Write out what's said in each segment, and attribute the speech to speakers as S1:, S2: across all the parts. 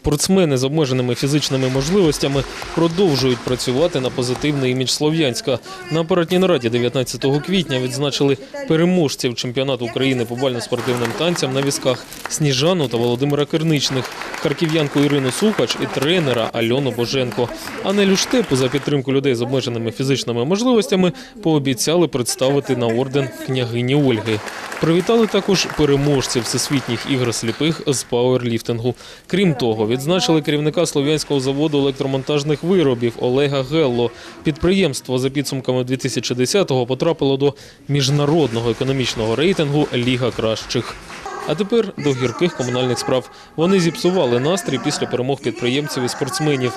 S1: Спортсмени з обмеженими фізичними можливостями продовжують працювати на позитивний імідж Слов'янська. На апаратній нараді 19 квітня відзначили переможців чемпіонату України по бально-спортивним танцям на візках Сніжану та Володимира Керничних, харків'янку Ірину Сухач і тренера Альону Боженко. А Нелю Штепу за підтримку людей з обмеженими фізичними можливостями пообіцяли представити на орден княгині Ольги. Привітали також переможців всесвітніх ігор сліпих з пауерліфтингу. Крім того, відзначили керівника слов'янського заводу електромонтажних виробів Олега Гелло. Підприємство за підсумками 2010-го потрапило до міжнародного економічного рейтингу Ліга кращих. А тепер до гірких комунальних справ. Вони зіпсували настрій після перемог підприємців і спортсменів.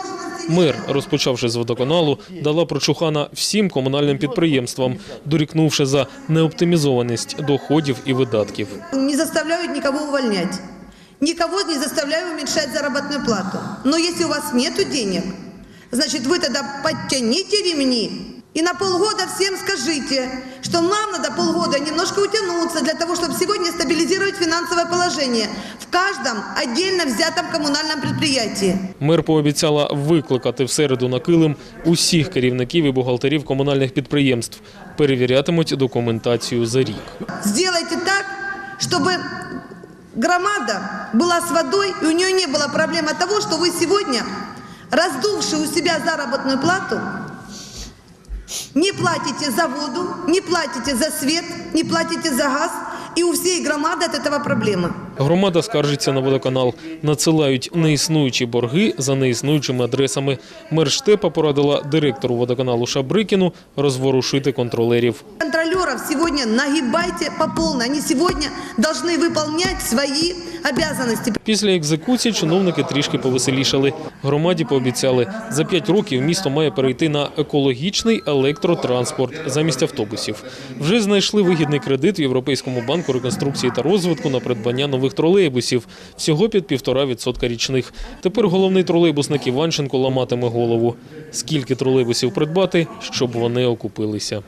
S1: Мер, розпочавши з водоканалу, дала прочухана всім комунальним підприємствам, дорікнувши за неоптимізованість доходів і видатків.
S2: Не заставляють нікого увольнять. нікого не заставляють уменьшати заробітну плату. Але якщо у вас немає грошей, значить ви тоді підтягніть ремни и на полгода всем скажите, что нам надо полгода немножко утянуться для того, чтобы сегодня стабилизировать финансовое положение в каждом отдельно взятом коммунальном предприятии.
S1: Мер пообіцяла викликати в середу на килим усіх керівників і бухгалтерів комунальних підприємств. Перевірятимуть документацію за рік.
S2: Сделайте так, чтобы громада была с водой, и у нее не было проблемы того, что вы сегодня, раздувши у себя заработную плату, не платите за воду, не платите за свет, не платите за газ, и у всей громады от этого проблема.
S1: Громада скаржиться на водоканал. Надсилають неіснуючі борги за неіснуючими адресами. Мер Штепа порадила директору водоканалу Шабрикіну розворушити контролерів.
S2: Контролеров сегодня нагибайте по полной. Они сегодня должны выполнять свои обязанности.
S1: Після екзекуції чиновники трішки повеселішали. Громаді пообіцяли, за п'ять років місто має перейти на екологічний електротранспорт замість автобусів. Вже знайшли вигідний кредит в Європейському банку реконструкції та розвитку на придбання нових тролейбусів. Всього під півтора відсотка річних. Тепер головний тролейбусник Іванченко ламатиме голову. Скільки тролейбусів придбати, щоб вони окупилися.